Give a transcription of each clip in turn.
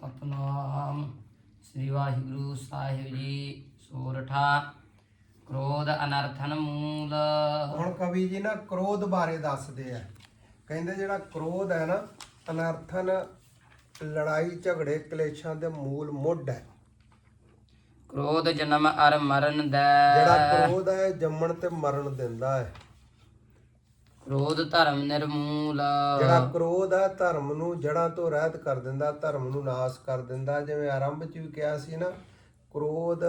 ਸਤਨਾਮ ਸ੍ਰੀ ਵਾਹਿਗੁਰੂ ਸਾਹਿਬ ਜੀ ਸੋਰਠਾ ਕ੍ਰੋਧ ਅਨਰਥਨ ਮੂਲ। ਹੁਣ ਕਵੀ ਜੀ ਨਾ ਕ੍ਰੋਧ ਬਾਰੇ ਦੱਸਦੇ ਆ। ਕਹਿੰਦੇ ਜਿਹੜਾ ਕ੍ਰੋਧ ਹੈ ਨਾ ਅਨਰਥਨ ਲੜਾਈ ਝਗੜੇ ਕਲੇਸ਼ਾਂ ਦੇ ਮੂਲ ਮੁੱਢ ਹੈ। ਕ੍ਰੋਧ ਜਨਮ ਅਰ ਮਰਨ ਦਾ। ਜਿਹੜਾ ਕ੍ਰੋਧ ਹੈ ਜੰਮਣ ਤੇ ਮਰਨ ਦਿੰਦਾ ਹੈ। ਕ੍ਰੋਧ ਧਰਮ ਨਿਰਮੂਲ। ਜਿਹੜਾ ਕ੍ਰੋਧ ਹੈ ਧਰਮ ਨੂੰ ਜੜਾਂ ਤੋਂ ਰਹਿਤ ਕਰ ਦਿੰਦਾ ਧਰਮ ਨੂੰ ਨਾਸ ਕਰ ਦਿੰਦਾ ਜਿਵੇਂ ਆਰੰਭ ਚ ਵੀ ਕਿਹਾ ਸੀ ਨਾ ਕ੍ਰੋਧ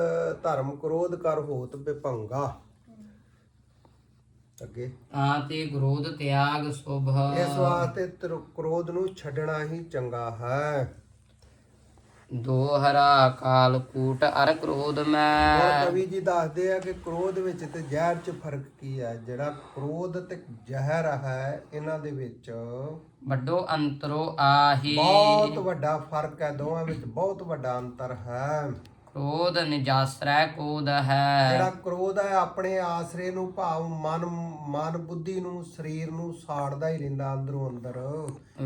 ਧਰਮ ਕ੍ਰੋਧ ਕਰ ਹੋਤ ਬਿਭੰਗਾ ਅੱਗੇ। ਤਾਂ ਤੇ ਕ੍ਰੋਧ ਤਿਆਗ ਸੁਭ। ਇਸ ਵਾਸਤੇ ਤਰ- ਕ੍ਰੋਧ ਨੂੰ ਛੱਡਣਾ ਹੀ ਚੰਗਾ ਹੈ। ਦੋਹਰਾ ਕਾਲ ਕੂਟ ਅਰ ਕ੍ਰੋਧ ਮੈਂ। ਕਵੀ ਜੀ ਦੱਸਦੇ ਆ ਕਿ ਕ੍ਰੋਧ ਵਿੱਚ ਤੇ ਜ਼ਹਿਰ 'ਚ ਫ਼ਰਕ ਕੀ ਹੈ ਜਿਹੜਾ ਕ੍ਰੋਧ ਤੇ ਜ਼ਹਿਰ ਹੈ ਇਹਨਾਂ ਦੇ ਵਿੱਚ ਵੱਡੋ ਅੰਤਰੋ ਆਹੀ। ਬਹੁਤ ਵੱਡਾ ਫ਼ਰਕ ਹੈ ਦੋਵਾਂ ਵਿੱਚ ਬਹੁਤ ਵੱਡਾ ਅੰਤਰ ਹੈ। ਕ੍ਰੋਧ ਨਿਜਾਸਰੈ ਕੋਦ ਹੈ। ਜਿਹੜਾ ਕ੍ਰੋਧ ਹੈ ਆਪਣੇ ਆਸਰੇ ਨੂੰ ਭਾਵ ਮਨ ਮਨ ਬੁੱਧੀ ਨੂੰ ਸਰੀਰ ਨੂੰ ਸਾੜਦਾ ਹੀ ਰਹਿੰਦਾ ਅੰਦਰੋਂ ਅੰਦਰ।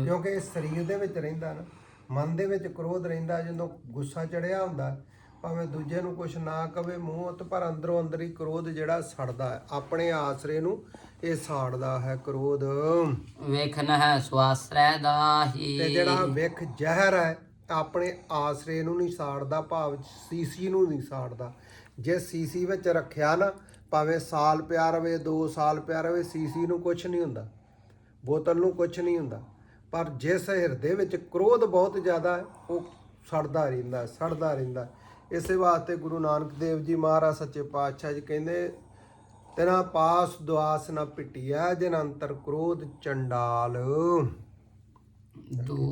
ਕਿਉਂਕਿ ਇਹ ਸਰੀਰ ਦੇ ਵਿੱਚ ਰਹਿੰਦਾ ਨਾ। ਮਨ ਦੇ ਵਿੱਚ ਕ੍ਰੋਧ ਰਹਿੰਦਾ ਜਦੋਂ ਗੁੱਸਾ ਚੜਿਆ ਹੁੰਦਾ ਭਾਵੇਂ ਦੂਜੇ ਨੂੰ ਕੁਝ ਨਾ ਕਵੇ ਮੂੰਹ ਤੇ ਪਰ ਅੰਦਰੋਂ ਅੰਦਰ ਹੀ ਕ੍ਰੋਧ ਜਿਹੜਾ ਸੜਦਾ ਹੈ। ਆਪਣੇ ਆਸਰੇ ਨੂੰ ਇਹ ਸਾੜਦਾ ਹੈ ਕ੍ਰੋਧ। ਵੇਖਨ ਹੈ ਸਵਾਸਰੈ ਦਾਹੀ ਤੇ ਜਿਹੜਾ ਵਿਖ ਜ਼ਹਿਰ ਹੈ ਆਪਣੇ ਆਸਰੇ ਨੂੰ ਨਹੀਂ ਸਾੜਦਾ ਭਾਵ ਸੀਸੀ ਨੂੰ ਨਹੀਂ ਸਾੜਦਾ। ਜੇ ਸੀਸੀ ਵਿੱਚ ਰੱਖਿਆ ਨਾ ਭਾਵੇਂ ਸਾਲ ਪਿਆ ਰਵੇ 2 ਸਾਲ ਪਿਆ ਰਵੇ ਸੀਸੀ ਨੂੰ ਕੁਝ ਨਹੀਂ ਹੁੰਦਾ। ਬੋਤਲ ਨੂੰ ਕੁਝ ਨਹੀਂ ਹੁੰਦਾ। ਪਰ ਜਿਸ ਹਿਰਦੇ ਵਿੱਚ ਕ੍ਰੋਧ ਬਹੁਤ ਜ਼ਿਆਦਾ ਹੈ, ਉਹ ਸੜਦਾ ਰਹਿੰਦਾ ਸੜਦਾ ਰਹਿੰਦਾ ਇਸੇ ਵਾਸਤੇ ਗੁਰੂ ਨਾਨਕ ਦੇਵ ਜੀ ਮਹਾਰਾਜ ਸੱਚੇ ਪਾਤਸ਼ਾਹ ਜੀ ਕਹਿੰਦੇ, ਤੇਰਾ ਪਾਸ ਦੁਆਸ ਨਾ ਪਿਟਿਆ ਜਨ ਅੰਤਰ ਕ੍ਰੋਧ ਚੰਡਾਲ। ਦੋ